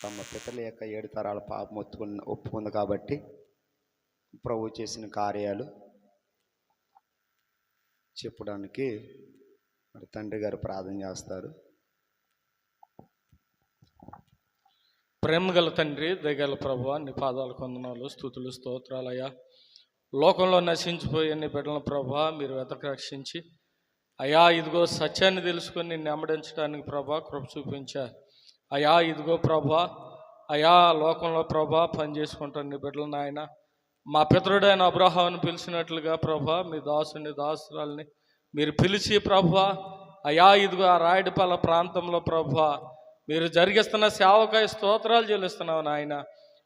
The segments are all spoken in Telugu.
తమ పితల యొక్క ఏడు తరాల పాపం ఒత్తుకున్న ఒప్పుకుంది కాబట్టి ప్రభు చేసిన కార్యాలు చెప్పడానికి మరి తండ్రి గారు ప్రార్థన చేస్తారు. ప్రేమ గల తండ్రి దయగల ప్రభు నీ పాదాల కొందనాలు స్థుతులు స్తోత్రాలయ్యా. లోకంలో నశించిపోయే నీ బిడ్డల ప్రభా మీరు వెతక రక్షించి అయా ఇదిగో సత్యాన్ని తెలుసుకొని నిన్ను అమ్మడించడానికి ప్రభా కృప చూపించారు అయా ఇదిగో ప్రభా. అయా లోకంలో ప్రభా పని చేసుకుంటాను నీ బిడ్డలు నాయన. మా పితరుడైన అబ్రహాన్ని పిలిచినట్లుగా ప్రభా మీ దాసుని దాసురాల్ని మీరు పిలిచి ప్రభా అయా ఇదిగో ఆ రాయడిపాల ప్రాంతంలో ప్రభా మీరు జరిగిస్తున్న సేవకాయ స్తోత్రాలు చెల్లిస్తున్నావు నాయన.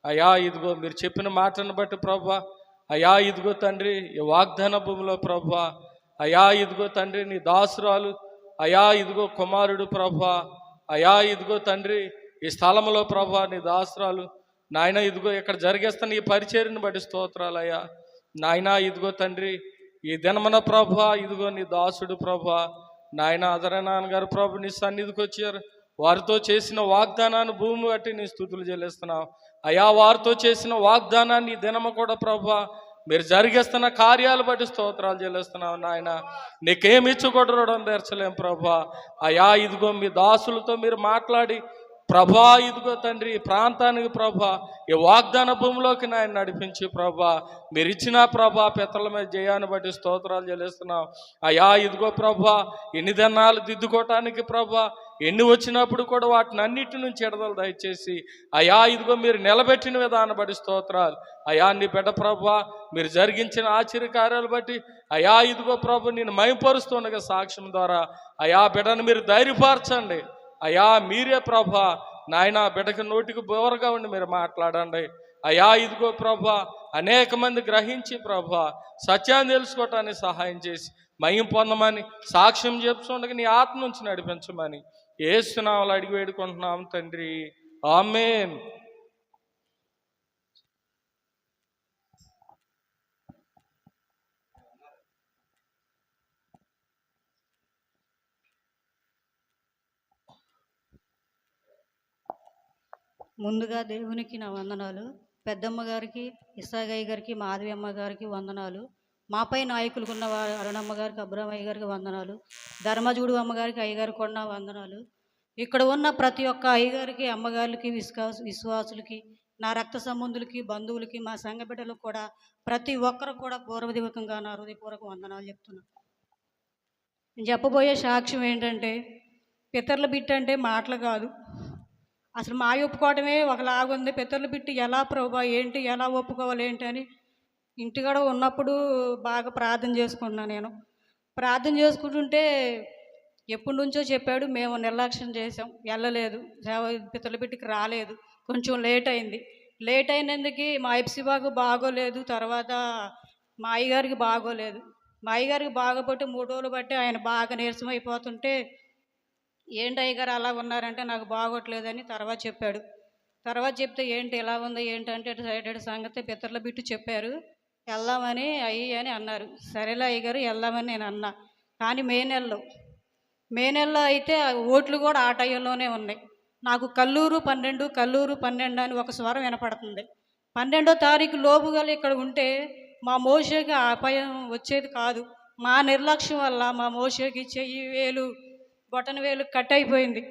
అయా ఇదిగో మీరు చెప్పిన మాటను బట్టి ప్రభా అయా ఇదిగో తండ్రి ఈ వాగ్దాన భూమిలో ప్రభా అయా ఇదిగో తండ్రి నీ దాసురాలు అయా ఇదిగో కుమారుడు ప్రభా అయా ఇదిగో తండ్రి ఈ స్థలంలో ప్రభా నీ దాసురాలు. నాయన ఇదిగో ఇక్కడ జరిగేస్తున్న ఈ పరిచర్ని బట్టి స్తోత్రాలు అయ్యా. నాయన ఇదిగో తండ్రి ఈ దినమన ప్రభా ఇదిగో నీ దాసుడు ప్రభా. నాయన అదరనాన్న గారు ప్రభు నీ సన్నిధికి వచ్చారు. వారితో చేసిన వాగ్దానాన్ని భూమి బట్టి నీ స్థుతులు చెల్లిస్తున్నావు అయా వారితో చేసిన వాగ్దానాన్ని దినమ కూడా ప్రభా మీరు జరిగేస్తున్న కార్యాలు బట్టి స్తోత్రాలు చెల్లిస్తున్నావు నాయన. నీకేమి ఇచ్చుకొడరడం తెరచలేం ప్రభా. అయా ఇదిగో మీ దాసులతో మీరు మాట్లాడి ప్రభా ఇదిగో తండ్రి ఈ ప్రాంతానికి ప్రభా ఈ వాగ్దాన భూమిలోకి నాయన నడిపించి ప్రభా. మీరు ఇచ్చిన ప్రభా పితల మీద జయాన్ని బట్టి స్తోత్రాలు చెల్లిస్తున్నాం. అయా ఇదిగో ప్రభా ఎన్ని దినాలు దిద్దుకోవటానికి ప్రభా ఎన్ని వచ్చినప్పుడు కూడా వాటిని అన్నిటి నుంచి ఎడదలు దయచేసి అయా ఇదిగో మీరు నిలబెట్టిన విధాన బడి స్తోత్రాలు. అయా నీ బిడ్డ ప్రభా మీరు జరిగించిన ఆశ్చర్య కార్యాలు బట్టి అయా ఇదిగో ప్రభు నేను మైపరుస్తుండగా సాక్ష్యం ద్వారా అయా బిడ్డను మీరు ధైర్యపరచండి. అయా మీరే ప్రభా నాయన బిడ్డకు నోటికి బోరగా ఉండి మీరు మాట్లాడండి. అయా ఇదిగో ప్రభా అనేక మంది గ్రహించి ప్రభా సత్యాన్ని తెలుసుకోవటానికి సహాయం చేసి మయం పొందమని సాక్ష్యం చెప్తుండగా నీ ఆత్మ నుంచి నడిపించమని ఏసునామలు అడిగి వేడుకుంటున్నాం తండ్రి. ఆమెన్. ముందుగా దేవునికి నా వందనాలు. పెద్దమ్మ గారికి ఇసాగయ్య గారికి మాధవి అమ్మ గారికి వందనాలు. మాపై నాయకులకు ఉన్న అరుణమ్మగారికి అరుణమ్మ గారికి అబ్రహ్మయ్య గారికి వందనాలు. ధర్మజుడు అమ్మగారికి అయ్యగారికి కొన్న వందనాలు. ఇక్కడ ఉన్న ప్రతి ఒక్క అయ్యగారికి అమ్మగారికి విశ్వాస విశ్వాసులకి నా రక్త సంబంధులకి బంధువులకి మా సంఘ బిడ్డలకు కూడా ప్రతి ఒక్కరు కూడా పూర్వదివకంగా నా హృదయపూర్వక వందనాలు చెప్తున్నాను. నేను చెప్పబోయే సాక్ష్యం ఏంటంటే పితరుల బిట్ అంటే మాటలు కాదు. అసలు మా ఒప్పుకోవడమే ఒకలాగుంది. పితరుల బిట్టి ఎలా ప్రభా ఏంటి ఎలా ఒప్పుకోవాలి ఏంటి అని ఇంటికాడ ఉన్నప్పుడు బాగా ప్రార్థన చేసుకున్నా నేను. ప్రార్థన చేసుకుంటుంటే ఎప్పటి నుంచో చెప్పాడు మేము నిర్లక్ష్యం చేసాం వెళ్ళలేదు సేవ బిడ్డకి రాలేదు కొంచెం లేట్ అయింది. లేట్ అయినందుకు మా ఐప్సిబాగు బాగోలేదు తర్వాత మా అయ్యగారికి బాగోలేదు. మా అయ్యగారికి బాగోబట్టి మూడు రోజులు బట్టి ఆయన బాగా నీరసం అయిపోతుంటే ఏంటి అయ్యగారు అలా ఉన్నారంటే నాకు బాగోట్లేదని తర్వాత చెప్పాడు. తర్వాత చెప్తే ఏంటి ఎలా ఉందో? ఏంటంటే ఇటు సంగతి పితరుల బిట్టు చెప్పారు. వెళ్దామని అయ్యి అని అన్నారు. సరేలే అయ్యగారు వెళ్దామని నేను అన్నా. కానీ మే నెలలో మే నెలలో అయితే ఓట్లు కూడా ఆ టైంలోనే ఉన్నాయి. నాకు కల్లూరు పన్నెండు కల్లూరు పన్నెండు అని ఒక స్వరం వినపడుతుంది. పన్నెండో తారీఖు లోపుగా ఇక్కడ ఉంటే మా మోషకి ఆ అపాయం వచ్చేది కాదు. మా నిర్లక్ష్యం వల్ల మా మోషకి చెయ్యి వేలు బొటన వేలు కట్ అయిపోయింది.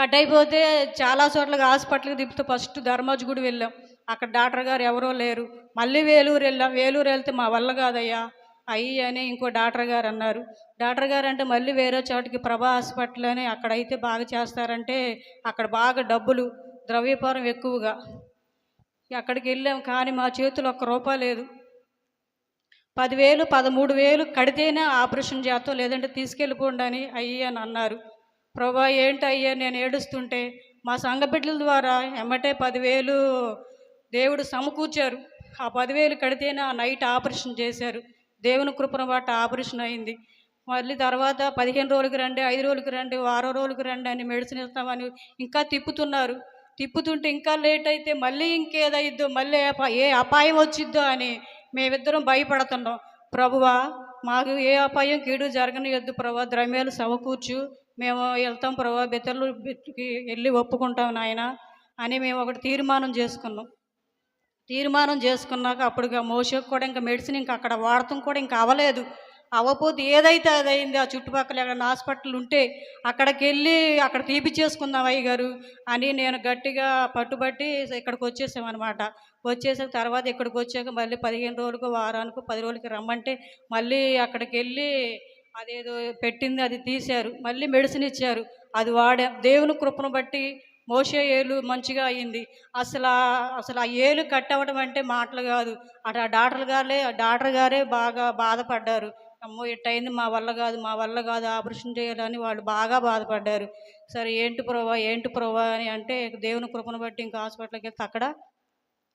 కట్ అయిపోతే చాలా చోట్ల హాస్పిటల్కి తిప్పుతూ ఫస్ట్ ధర్మాజుగుడి వెళ్ళాం. అక్కడ డాక్టర్ గారు ఎవరో లేరు. మళ్ళీ వేలూరు వెళ్ళాం. వేలూరు వెళ్తే మా వల్ల కాదయ్యా. అయ్యి అని ఇంకో డాక్టర్ గారు అన్నారు. డాక్టర్ గారు అంటే మళ్ళీ వేరే చోటికి ప్రభా హాస్పిటల్ అని అక్కడ అయితే బాగా చేస్తారంటే అక్కడ బాగా డబ్బులు ద్రవ్యపారం ఎక్కువగా. అక్కడికి వెళ్ళాం కానీ మా చేతిలో ఒక్క రూపాయి లేదు. పదివేలు పదమూడు వేలు కడితేనే ఆపరేషన్ చేస్తాం. లేదంటే తీసుకెళ్ళిపోండి అని అయ్యి అని అన్నారు. ప్రభా ఏంటి అయ్యా నేను ఏడుస్తుంటే మా సంఘ బిడ్డల ద్వారా ఎమ్మటే పదివేలు దేవుడు సమకూర్చారు. ఆ పదివేలు కడితేనే ఆ నైట్ ఆపరేషన్ చేశారు. దేవుని కృపను బట్టి ఆపరేషన్ అయింది. మళ్ళీ తర్వాత పదిహేను రోజులకి రండి ఐదు రోజులకి రండి వారం రోజులకి రండి అని మెడిసిన్ ఇస్తామని ఇంకా తిప్పుతున్నారు. తిప్పుతుంటే ఇంకా లేట్ అయితే మళ్ళీ ఇంకేదైద్దో మళ్ళీ ఏ ఏ అపాయం వచ్చిద్దో అని మేమిద్దరం భయపడుతున్నాం. ప్రభువా మాకు ఏ అపాయం కీడు జరగనియొద్దు ప్రభా ద్రవ్యాలు సమకూర్చు. మేము వెళ్తాం ప్రభా బెత్తర్లు వెళ్ళి ఒప్పుకుంటాం నాయన అని మేము ఒకటి తీర్మానం చేసుకున్నాం. తీర్మానం చేసుకున్నాక అప్పుడు మోసకు కూడా ఇంకా మెడిసిన్ ఇంకా అక్కడ వాడటం కూడా ఇంకా అవ్వలేదు. అవ్వపోతే ఏదైతే అది అయింది ఆ చుట్టుపక్కల ఎక్కడ హాస్పిటల్ ఉంటే అక్కడికి వెళ్ళి అక్కడ తీపిచ్చేసుకుందాం అయ్య గారు అని నేను గట్టిగా పట్టుబట్టి ఇక్కడికి వచ్చేసామన్నమాట. వచ్చేసాక తర్వాత ఇక్కడికి వచ్చాక మళ్ళీ పదిహేను రోజులకు వారానికి పది రోజులకి రమ్మంటే మళ్ళీ అక్కడికి వెళ్ళి అదేదో పెట్టింది అది తీశారు. మళ్ళీ మెడిసిన్ ఇచ్చారు. అది వాడా దేవుని కృపను బట్టి మోసే ఏలు మంచిగా అయ్యింది అసలు అసలు ఆ ఏలు కట్ అవ్వడం అంటే మాటలు కాదు. అటు ఆ డాక్టర్ గారే ఆ డాక్టర్ గారే బాగా బాధపడ్డారు. అమ్మో ఎట్టయింది మా వల్ల కాదు మా వల్ల కాదు ఆపరేషన్ చేయాలని వాళ్ళు బాగా బాధపడ్డారు. సరే ఏంటి ప్రభా ఏంటి ప్రభా అని అంటే దేవుని కృపను బట్టి ఇంకా హాస్పిటల్కి వెళ్తే అక్కడ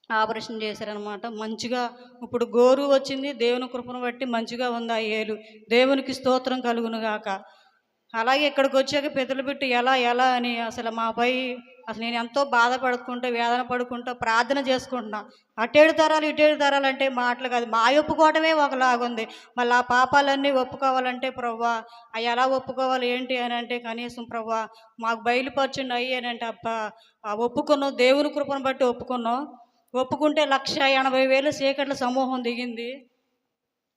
ఆపరేషన్ చేశారనమాట మంచిగా ఇప్పుడు గోరు వచ్చింది. దేవుని కృపను బట్టి మంచిగా ఉంది ఆ ఏలు. దేవునికి స్తోత్రం కలుగును గాక. అలాగే ఇక్కడికి వచ్చాక పెద్దలు పెట్టి ఎలా ఎలా అని అసలు మాపై అసలు నేను ఎంతో బాధపడుకుంటూ వేదన పడుకుంటూ ప్రార్థన చేసుకుంటున్నా. అటేడు తరాలు ఇటేడు తరాలు అంటే మాటలు కాదు. మా ఒప్పుకోవటమే ఒకలాగుంది. మళ్ళీ ఆ పాపాలన్నీ ఒప్పుకోవాలంటే ప్రవ్వా అవి ఎలా ఒప్పుకోవాలి ఏంటి? అని అంటే కనీసం ప్రవ్వా మాకు బయలుపరచండి అయ్యి అని అంటే అబ్బా ఆ ఒప్పుకున్నాం దేవుని కృపను బట్టి ఒప్పుకున్నాం ఒప్పుకుంటే లక్ష ఎనభై వేలు సీకట్ల సమూహం దిగింది.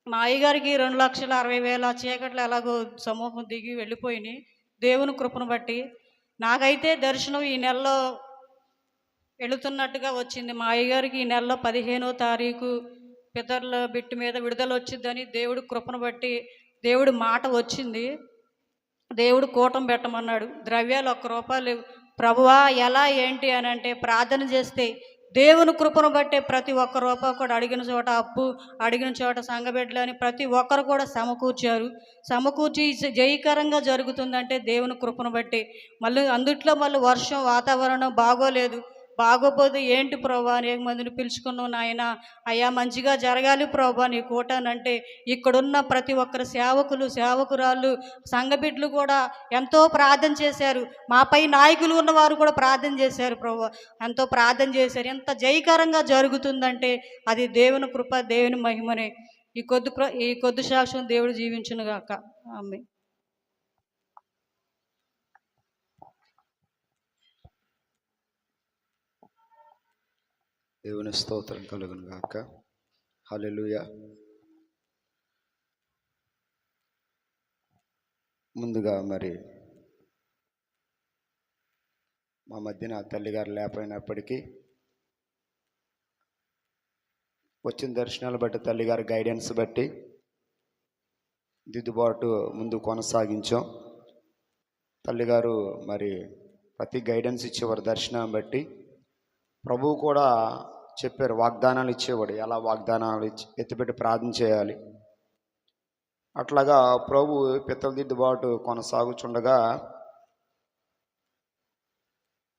మా అయ్యగారికి రెండు లక్షల అరవై వేల చీకట్లు ఎలాగో సమూహం దిగి వెళ్ళిపోయినాయి. దేవుని కృపను బట్టి నాకైతే దర్శనం ఈ నెలలో వెళుతున్నట్టుగా వచ్చింది. మా అయ్యగారికి ఈ నెలలో పదిహేనో తారీఖు పితరుల బిట్టు మీద విడుదల వచ్చిందని దేవుడు కృపను బట్టి దేవుడి మాట వచ్చింది. దేవుడు కూటం పెట్టమన్నాడు. ద్రవ్యాలు ఒక్క రూపాయలు ప్రభువా ఎలా ఏంటి అని అంటే ప్రార్థన చేస్తే దేవుని కృపను బట్టే ప్రతి ఒక్క రూపాయి కూడా అడిగిన చోట అప్పు అడిగిన చోట సంఘబిడ్డలు అని ప్రతి ఒక్కరు కూడా సమకూర్చారు. సమకూర్చి జయకరంగా జరుగుతుందంటే దేవుని కృపను బట్టి. మళ్ళీ అందుట్లో మళ్ళీ వర్షం వాతావరణం బాగోలేదు. బాగోపోతే ఏంటి ప్రభా? అనేక మందిని పిలుచుకున్నావు నాయన. అయ్యా మంచిగా జరగాలి ప్రభా నీ కూటానంటే ఇక్కడున్న ప్రతి ఒక్కరు సేవకులు సేవకురాళ్ళు సంఘబిడ్లు కూడా ఎంతో ప్రార్థన చేశారు. మాపై నాయకులు ఉన్నవారు కూడా ప్రార్థన చేశారు ప్రభు. ఎంతో ప్రార్థన చేశారు. ఎంత జయకరంగా జరుగుతుందంటే అది దేవుని కృప దేవుని మహిమనే. ఈ కొద్ది ప్ర- ఈ కొద్ది సాక్ష్యం దేవుడు జీవించును గాక ఆమె దేవుని స్తోత్రం కలుగును గాక. హలెలుయ ముందుగా మరి మా మధ్యన తల్లిగారు లేకపోయినప్పటికీ వచ్చిన దర్శనాలు బట్టి తల్లిగారి గైడెన్స్ బట్టి దిద్దుబాటు ముందు కొనసాగించాం. తల్లిగారు మరి ప్రతి గైడెన్స్ ఇచ్చేవారు దర్శనం బట్టి ప్రభువు కూడా చెప్పారు వాగ్దానాలు ఇచ్చేవాడు. ఎలా వాగ్దానాలు ఇచ్చి ఎత్తిపెట్టి ప్రార్థన చేయాలి? అట్లాగా ప్రభు పిత్తల దిద్దుబాటు కొనసాగుచుండగా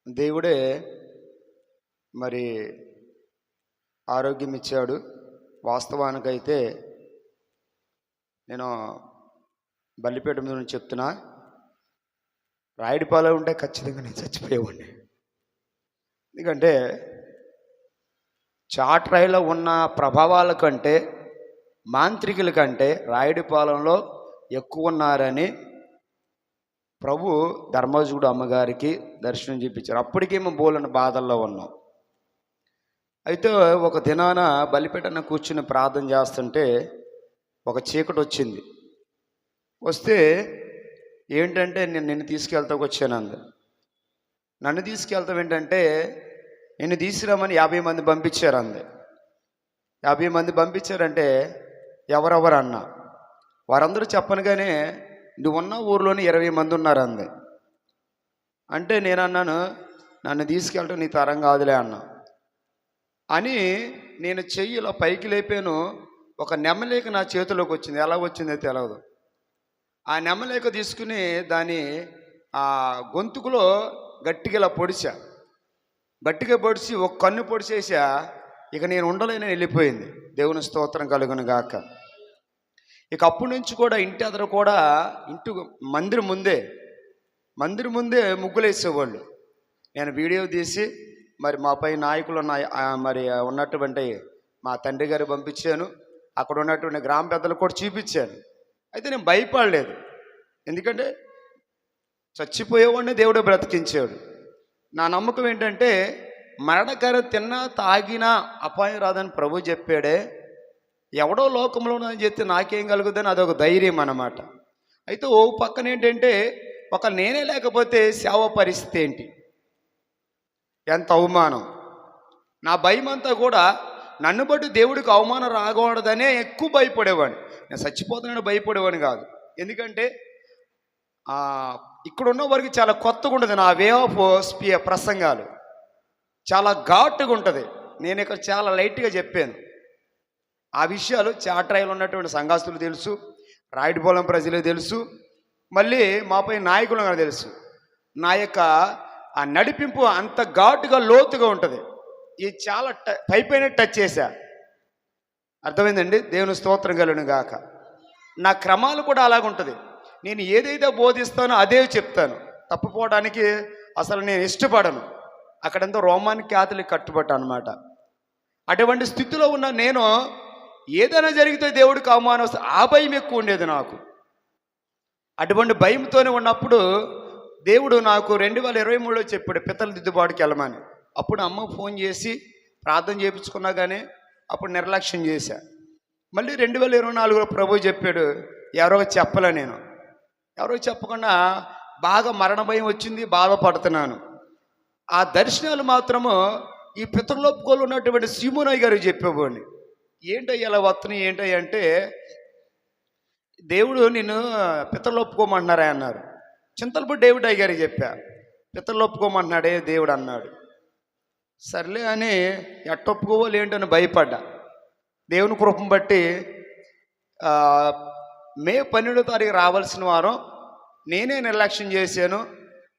దేవుడే మరి ఆరోగ్యం ఇచ్చాడు. వాస్తవానికైతే నేను బల్లిపేట మీద నుంచి చెప్తున్నా రాయుడిపాలెం ఉంటే ఖచ్చితంగా నేను చచ్చిపోయేవాడిని. ఎందుకంటే చాట్రాయిలో ఉన్న ప్రభావాల కంటే మాంత్రికుల కంటే రాయుడిపాలెంలో ఎక్కువ ఉన్నారని ప్రభు ధర్మజుడు అమ్మగారికి దర్శనం చూపించారు మేము బోలని బాధల్లో ఉన్నాం. అయితే ఒక దినాన బలిపెట్టన కూర్చుని ప్రార్థన చేస్తుంటే ఒక చీకటి వచ్చింది. వస్తే ఏంటంటే నేను నిన్ను తీసుకెళ్తాకు వచ్చాను నన్ను తీసుకెళ్తాం ఏంటంటే నిన్ను తీసుకురామని యాభై మంది పంపించారు అంది. యాభై మంది పంపించారంటే ఎవరెవరు అన్న? వారందరూ చెప్పనుగానే నువ్వు ఉన్న ఊర్లోనే ఇరవై మంది ఉన్నారు అంది. అంటే నేను అన్నాను నన్ను తీసుకెళ్ళటం నీ తరం కాదులే అన్నా. అని నేను చెయ్యిలో పైకి లేపాను. ఒక నెమ్మలేక నా చేతిలోకి వచ్చింది. ఎలా వచ్చిందో తెలియదు ఆ నెమ్మలేక తీసుకుని దాని ఆ గొంతుకులో గట్టిగా ఇలా పొడిచా. గట్టిగా పొడిచి ఒక కన్ను పొడిచేసా ఇక నేను ఉండలేని వెళ్ళిపోయింది. దేవుని స్తోత్రం కలుగును గాక. ఇక అప్పటి నుంచి కూడా ఇంటి అదర కూడా ఇంటి మందిరం ముందే మందిరం ముందే ముగ్గులు వేసేవాళ్ళు నేను వీడియో తీసి మరి మాపై నాయకులు ఉన్న మరి ఉన్నటువంటి మా తండ్రి గారు పంపించాను. అక్కడ ఉన్నటువంటి గ్రామ పెద్దలు కూడా చూపించాను. అయితే నేను భయపడలేదు. ఎందుకంటే చచ్చిపోయేవాడిని దేవుడు బ్రతికించాడు. నా నమ్మకం ఏంటంటే మరణకర తిన్నా తాగినా అపాయం రాదని ప్రభు చెప్పాడే. ఎవడో లోకంలో అని చెప్తే నాకేం కలుగుద్దని అదొక ధైర్యం అన్నమాట. అయితే ఓ పక్కన ఏంటంటే ఒక నేనే లేకపోతే సేవ పరిస్థితి ఏంటి? ఎంత అవమానం. నా భయం అంతా కూడా నన్ను బట్టి దేవుడికి అవమానం రాకూడదనే ఎక్కువ భయపడేవాడిని. నేను చచ్చిపోతానని భయపడేవాడిని కాదు. ఎందుకంటే ఇక్కడున్న వారికి చాలా కొత్తగా ఉంటుంది నా వే ఆఫ్ స్పీ ప్రసంగాలు. చాలా ఘాటుగా ఉంటుంది నేను ఇక్కడ చాలా లైట్గా చెప్పాను. ఆ విషయాలు చాట్రాయిలు ఉన్నటువంటి సంఘాస్తులు తెలుసు రాయుడుపోలం ప్రజలు తెలుసు మళ్ళీ మాపై నాయకులు తెలుసు. నా యొక్క ఆ నడిపింపు అంత ఘాటుగా లోతుగా ఉంటుంది. ఇది చాలా ట- పైపైన టచ్ చేశా. అర్థమైందండి? దేవుని స్తోత్రం కలను గాక నా క్రమాలు కూడా అలాగుంటుంది. నేను ఏదైతే బోధిస్తానో అదే చెప్తాను. తప్పిపోవడానికి అసలు నేను ఇష్టపడను. అక్కడంతా రోమాన్ క్యాథలిక్ కట్టుబట్ట అనమాట అటువంటి స్థితిలో ఉన్న నేను ఏదైనా జరిగితే దేవుడికి అవమానం వస్తే ఆ భయం ఎక్కువ ఉండేది నాకు. అటువంటి భయంతోనే ఉన్నప్పుడు దేవుడు నాకు రెండు వేల ఇరవై మూడులో చెప్పాడు పిత్తల దిద్దుబాటుకి వెళ్ళమని. అప్పుడు అమ్మ ఫోన్ చేసి ప్రార్థన చేయించుకున్నా కానీ అప్పుడు నిర్లక్ష్యం చేశా. మళ్ళీ రెండు వేల ఇరవై నాలుగులో ప్రభు చెప్పాడు ఎవరో చెప్పలే నేను. ఎవరో చెప్పకుండా బాగా మరణ భయం వచ్చింది బాధపడుతున్నాను. ఆ దర్శనాలు మాత్రము ఈ పితృలోపుకోలు ఉన్నటువంటి సీమునాయ్ గారు చెప్పేవాడిని. ఏంటయ్య ఇలా వస్తున్నాయి ఏంటయ్య? అంటే దేవుడు నిన్ను పితరులు అన్నారు. చింతలపూడి డేవిడ్ అయ్య గారికి చెప్పా పితృలోపుకోమంటున్నాడే దేవుడు అన్నాడు. సర్లే అని ఎట్ట ఒప్పుకోవాలి ఏంటని భయపడ్డా. దేవుని కృపను బట్టి మే పన్నెండో తారీఖు రావాల్సిన వారం నేనే నిర్లక్ష్యం చేశాను.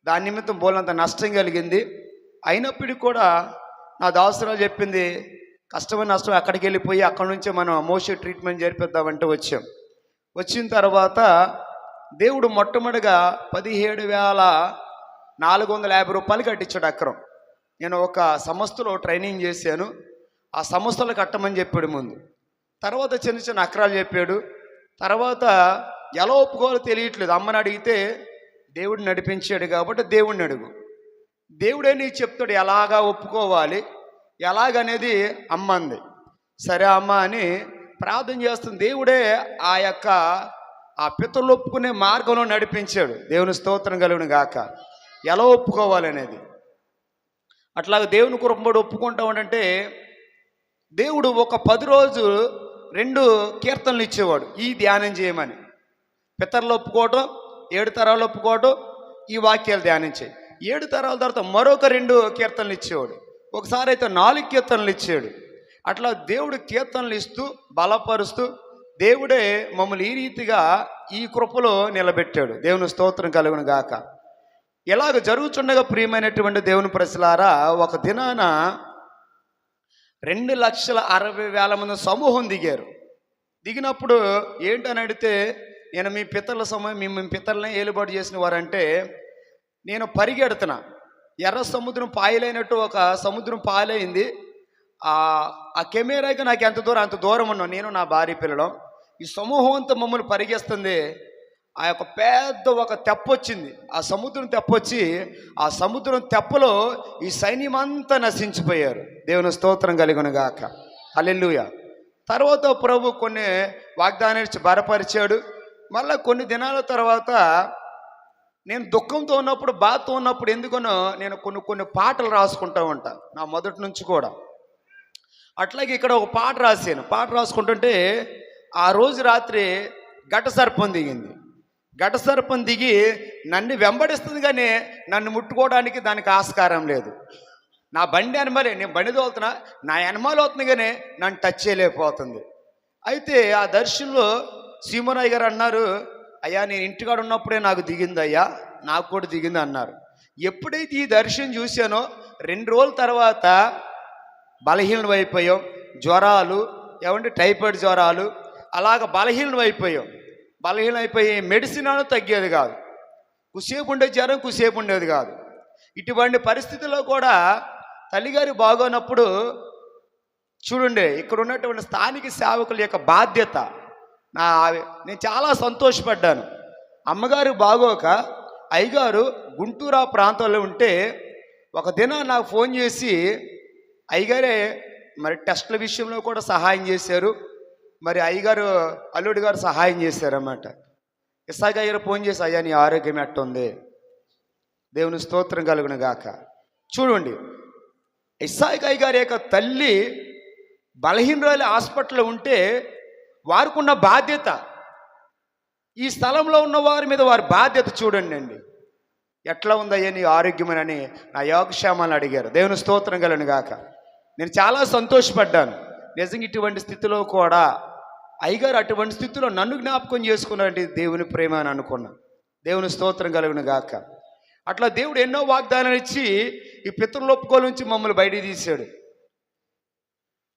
దాని నిమిత్తం బోలంత నష్టం కలిగింది. అయినప్పటికీ కూడా నా దాసరాలు చెప్పింది కష్టమైన నష్టం అక్కడికి వెళ్ళిపోయి అక్కడి నుంచే మనం అమోష ట్రీట్మెంట్ జరిపిద్దామంటే వచ్చాం. వచ్చిన తర్వాత దేవుడు మొట్టమొదటిగా పదిహేడు వేల నాలుగు వందల యాభై రూపాయలు కట్టించాడు అక్రం నేను ఒక సంస్థలో ట్రైనింగ్ చేశాను. ఆ సంస్థలు కట్టమని చెప్పాడు ముందు. తర్వాత చిన్న చిన్న అక్రాలు చెప్పాడు. తర్వాత ఎలా ఒప్పుకోవాలో తెలియట్లేదు. అమ్మని అడిగితే దేవుడు నడిపించాడు కాబట్టి దేవుడిని అడుగు. దేవుడే నీకు చెప్తాడు ఎలాగా ఒప్పుకోవాలి? ఎలాగనేది అమ్మ అంది. సరే అమ్మ అని ప్రార్థన చేస్తుంది. దేవుడే ఆ యొక్క ఆ పితరులు ఒప్పుకునే మార్గంలో నడిపించాడు. దేవుని స్తోత్రం కలుగును గాక. ఎలా ఒప్పుకోవాలనేది అట్లాగే దేవుని కుటుంబడు ఒప్పుకుంటామంటే దేవుడు ఒక పది రోజు రెండు కీర్తనలు ఇచ్చేవాడు ఈ ధ్యానం చేయమని. పితరులు ఒప్పుకోవటం ఏడు తరాలు ఒప్పుకోవటం ఈ వాక్యాలు ధ్యానం చేయి. ఏడు తరాల తర్వాత మరొక రెండు కీర్తనలు ఇచ్చేవాడు ఒకసారి అయితే నాలుగు కీర్తనలు ఇచ్చాడు. అట్లా దేవుడు కీర్తనలు ఇస్తూ బలపరుస్తూ దేవుడే మమ్మల్ని ఈ రీతిగా ఈ కృపలో నిలబెట్టాడు. దేవుని స్తోత్రం కలుగును గాక. ఇలాగ జరుగుతుండగా ప్రియమైనటువంటి దేవుని ప్రజలారా ఒక దినాన రెండు లక్షల అరవై వేల మంది సమూహం దిగారు. దిగినప్పుడు ఏంటని అడిగితే నేను మీ పితరుల సమయం మీ మీ పితరులని ఏలుబాటు చేసిన వారంటే నేను పరిగెడుతున్నా. ఎర్ర సముద్రం పాయలైనట్టు ఒక సముద్రం పాయలైంది ఆ ఆ కెమెరాకి నాకు ఎంత దూరం అంత దూరం ఉన్నాను నేను నా భార్య పిల్లడం ఈ సమూహం అంతా మమ్మల్ని పరిగెస్తుంది. ఆ యొక్క పెద్ద ఒక తెప్పొచ్చింది ఆ సముద్రం తెప్పొచ్చి ఆ సముద్రం తెప్పలో ఈ సైన్యం అంతా నశించిపోయారు. దేవుని స్తోత్రం కలిగిన గాక. తర్వాత ప్రభు కొన్ని వాగ్దానాలు ఇచ్చి బలపరిచాడు. మళ్ళీ కొన్ని దినాల తర్వాత నేను దుఃఖంతో ఉన్నప్పుడు బాధతో ఉన్నప్పుడు ఎందుకనో నేను కొన్ని కొన్ని పాటలు రాసుకుంటూ ఉంటాను నా మొదటి నుంచి కూడా. అట్లాగే ఇక్కడ ఒక పాట రాశాను. పాట రాసుకుంటుంటే ఆ రోజు రాత్రి ఘట సర్పం దిగింది. ఘట సర్పం దిగి నన్ను వెంబడిస్తుంది కానీ నన్ను ముట్టుకోవడానికి దానికి ఆస్కారం లేదు. నా బండి అనమలే నేను బండి తోలుతున్నా నా ఎనమాలు అవుతుంది కానీ నన్ను టచ్ చేయలేకపోతుంది. అయితే ఆ దర్శనంలో సీమరాయ్ గారు అన్నారు అయ్యా నేను ఇంటికాడ ఉన్నప్పుడే నాకు దిగింది అయ్యా నాకు కూడా దిగింది అన్నారు. ఎప్పుడైతే ఈ దర్శనం చూశానో రెండు రోజుల తర్వాత బలహీనం అయిపోయాం. జ్వరాలు ఏమంటే టైఫాయిడ్ జ్వరాలు అలాగ బలహీనం అయిపోయాం. బలహీనం మెడిసిన్ అని తగ్గేది కాదు. కుసేపు ఉండే జ్వరం కుసేపు ఉండేది కాదు. ఇటువంటి పరిస్థితుల్లో కూడా తల్లిగారు బాగోనప్పుడు చూడండి ఇక్కడ ఉన్నటువంటి స్థానిక సేవకుల యొక్క బాధ్యత. నా నేను చాలా సంతోషపడ్డాను. అమ్మగారు బాగోక అయ్యగారు గుంటూరావు ప్రాంతంలో ఒక దిన నాకు ఫోన్ చేసి అయ్యగారే మరి టెస్ట్ల విషయంలో కూడా సహాయం చేశారు. మరి అయ్యగారు అల్లుడి గారు సహాయం చేశారన్నమాట. ఇసాక్ అయ్యారు ఫోన్ చేసి అయ్యా నీ ఆరోగ్యం ఎట్టుంది? దేవుని స్తోత్రం కలుగును గాక. చూడండి ఇస్సాక్ అయ్య గారి యొక్క తల్లి బలహీనరాలు హాస్పిటల్లో ఉంటే వారికున్న బాధ్యత ఈ స్థలంలో ఉన్న వారి మీద వారి బాధ్యత చూడండి అండి. ఎట్లా ఉందయ్యా నీ ఆరోగ్యమని నా యోగక్షేమాన్ని అడిగారు. దేవుని స్తోత్రం కలను గాక. నేను చాలా సంతోషపడ్డాను. నిజంగా ఇటువంటి స్థితిలో కూడా అయ్యగారు అటువంటి స్థితిలో నన్ను జ్ఞాపకం చేసుకున్నారంటే దేవుని ప్రేమ అని అనుకున్నా. దేవుని స్తోత్రం కలుగును గాక. అట్లా దేవుడు ఎన్నో వాగ్దానాలు ఇచ్చి ఈ పితృల నుంచి మమ్మల్ని బయటికి తీశాడు.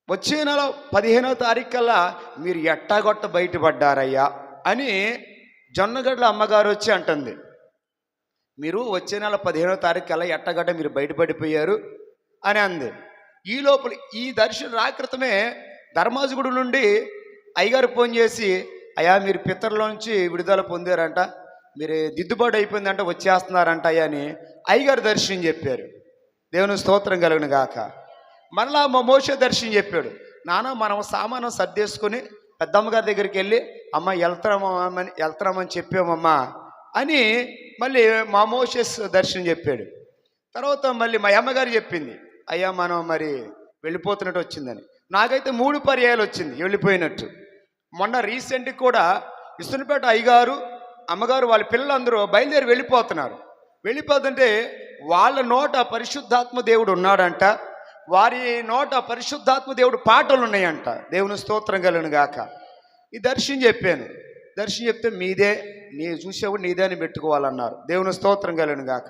వచ్చే నెల పదిహేనో తారీఖు కల్లా మీరు ఎట్టాగొట్ట బయటపడ్డారయ్యా అని జొన్నగడ్ల అమ్మగారు వచ్చి అంటుంది. మీరు వచ్చే నెల పదిహేనవ తారీఖు కల్లా ఎట్టగడ్డ మీరు బయటపడిపోయారు అని అంది. ఈ లోపల ఈ దర్శనం రాకృతమే ధర్మాజుగుడు నుండి అయ్యగారు ఫోన్ చేసి అయ్యా మీరు పితరుల నుంచి విడుదల పొందారంట మీరు దిద్దుబాటు అయిపోయిందంట వచ్చేస్తున్నారంట అయ్యా అని అయ్యగారు దర్శనం చెప్పారు. దేవుని స్తోత్రం కలుగును గాక. మరలా మా మోస దర్శనం చెప్పాడు. నాన్న మనం సామానం సర్దేసుకొని పెద్దమ్మగారి దగ్గరికి వెళ్ళి అమ్మ వెళ్తామని వెళ్తామని చెప్పామమ్మా అని మళ్ళీ మా మోసెస్ దర్శనం చెప్పాడు. తర్వాత మళ్ళీ మా అమ్మగారు చెప్పింది అయ్యా మనం మరి వెళ్ళిపోతున్నట్టు వచ్చిందని. నాకైతే మూడు పర్యాయాలు వచ్చింది వెళ్ళిపోయినట్టు. మొన్న రీసెంట్గా కూడా ఇసునపేట అయ్యగారు అమ్మగారు వాళ్ళ పిల్లలందరూ బయలుదేరి వెళ్ళిపోతున్నారు. వెళ్ళిపోతుంటే వాళ్ళ నోట పరిశుద్ధాత్మ దేవుడు ఉన్నాడంట. వారి నోట పరిశుద్ధాత్మ దేవుడు పాటలు ఉన్నాయంట. దేవుని స్తోత్రం కలను గాక. ఈ దర్శనం చెప్పాను. దర్శనం చెప్తే మీదే నీ చూసేవాడు నీదే అని పెట్టుకోవాలన్నారు. దేవుని స్తోత్రం కలను గాక.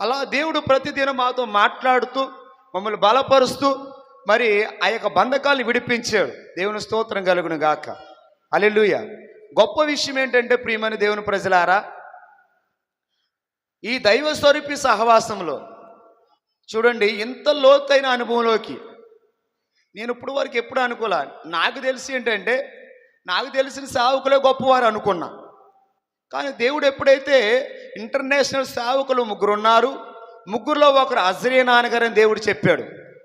అలా దేవుడు ప్రతిదినం మాతో మాట్లాడుతూ మమ్మల్ని బలపరుస్తూ మరి ఆ యొక్క బంధకాలను విడిపించాడు. దేవుని స్తోత్రం కలుగును గాక. అలెలుయ గొప్ప విషయం ఏంటంటే ప్రియమని దేవుని ప్రజలారా ఈ దైవ స్వరూపి సహవాసంలో చూడండి ఇంత లోతైన అనుభవంలోకి నేను ఇప్పుడు వరకు ఎప్పుడు అనుకోలే నాకు తెలిసి ఏంటంటే నాకు తెలిసిన సేవకులే గొప్పవారు అనుకున్నా. కానీ దేవుడు ఎప్పుడైతే ఇంటర్నేషనల్ సేవకులు ముగ్గురు ఉన్నారు ముగ్గురులో ఒకరు అజరే నాన్నగారని దేవుడు చెప్పాడు.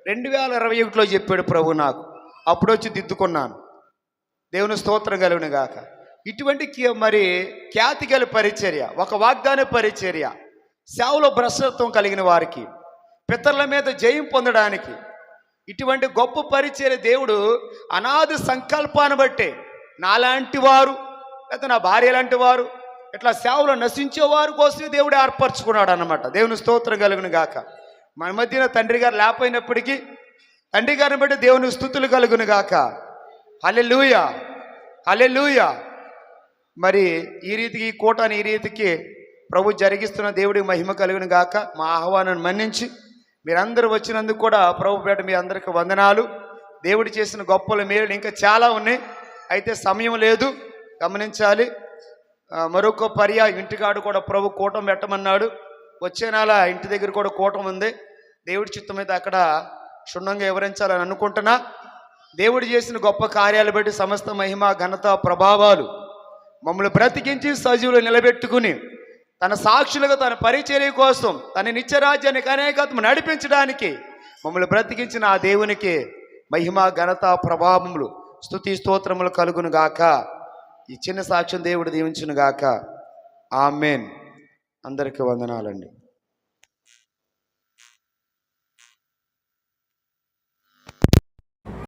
రెండు వేల ఇరవై ఒకటిలో చెప్పాడు ప్రభు నాకు. అప్పుడు వచ్చి దిద్దుకున్నాను. దేవుని స్తోత్రం కలుగును గాక. ఇటువంటి మరి ఖ్యాతి గల పరిచర్య ఒక వాగ్దాన పరిచర్య సేవలో భ్రష్టత్వం కలిగిన వారికి పితరుల మీద జయం పొందడానికి ఇటువంటి గొప్ప పరిచర్య దేవుడు అనాది సంకల్పాన్ని బట్టే నాలాంటి వారు లేదా నా భార్య లాంటి వారు ఇట్లా సేవలో నశించే వారి కోసమే దేవుడు ఏర్పరచుకున్నాడు అనమాట దేవుని స్తోత్రం కలుగును గాక. మన మధ్యన తండ్రి గారు లేకపోయినప్పటికీ తండ్రి గారిని బట్టి దేవుని స్థుతులు కలుగును గాక. హలెలూయ హలెలూయ మరి ఈ రీతికి ఈ కూటాన్ని ఈ రీతికి ప్రభు జరిగిస్తున్న దేవుడికి మహిమ కలుగును గాక. మా ఆహ్వానాన్ని మన్నించి మీరందరూ వచ్చినందుకు కూడా ప్రభు పేట మీ అందరికి వందనాలు. దేవుడు చేసిన గొప్పల మేలు ఇంకా చాలా ఉన్నాయి. అయితే సమయం లేదు గమనించాలి. మరొక పర్యాయం ఇంటికాడు కూడా ప్రభు కూటం పెట్టమన్నాడు. వచ్చే నెల ఇంటి దగ్గర కూడా కూటం ఉంది. దేవుడి చిత్తం అయితే అక్కడ క్షుణ్ణంగా వివరించాలని అనుకుంటున్నా. దేవుడు చేసిన గొప్ప కార్యాలు బట్టి సమస్త మహిమ ఘనత ప్రభావాలు మమ్మల్ని బ్రతికించి సజీవులు నిలబెట్టుకుని తన సాక్షులుగా తన పరిచర్య కోసం తన నిత్యరాజ్యానికి అనేకత్వం నడిపించడానికి మమ్మల్ని బ్రతికించిన ఆ దేవునికి మహిమ ఘనత ప్రభావములు స్తుతి స్తోత్రములు కలుగును గాక ఈ చిన్న సాక్ష్యం దేవుడు దీవించును గాక ఆమెన్. అందరికీ వందనాలండి.